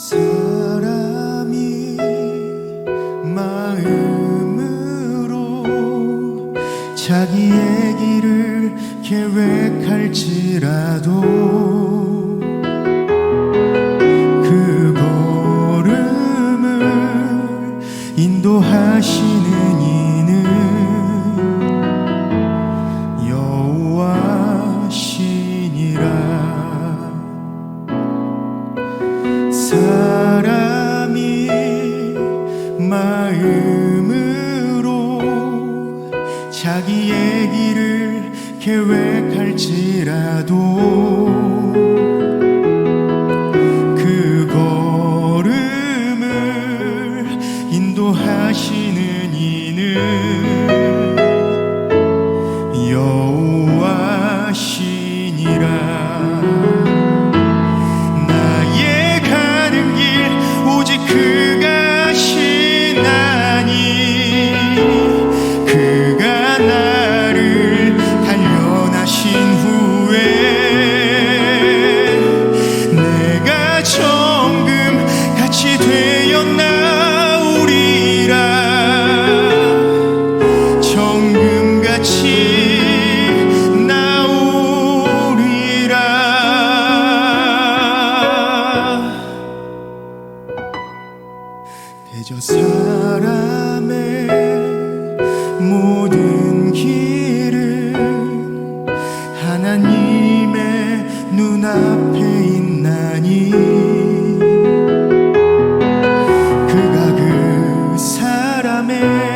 사람이 마음으로 자기의 길을 계획할지라도 그 걸음을 인도하시는 이 마음으로 자기의 길을 계획할지라도 그 걸음을 인도하시는 이는 저 사람의 모든 길은 하나님의 눈앞에 있나니 그가 그 사람의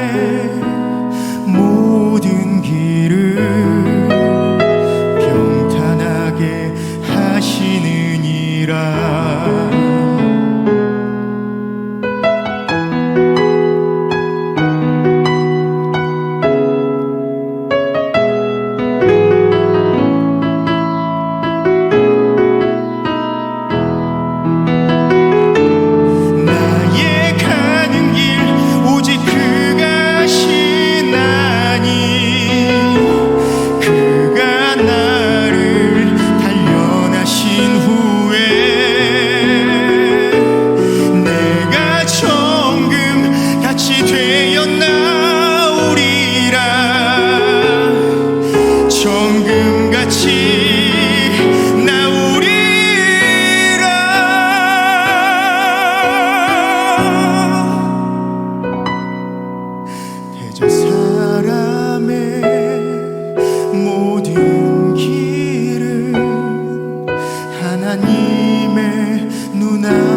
nous n'avons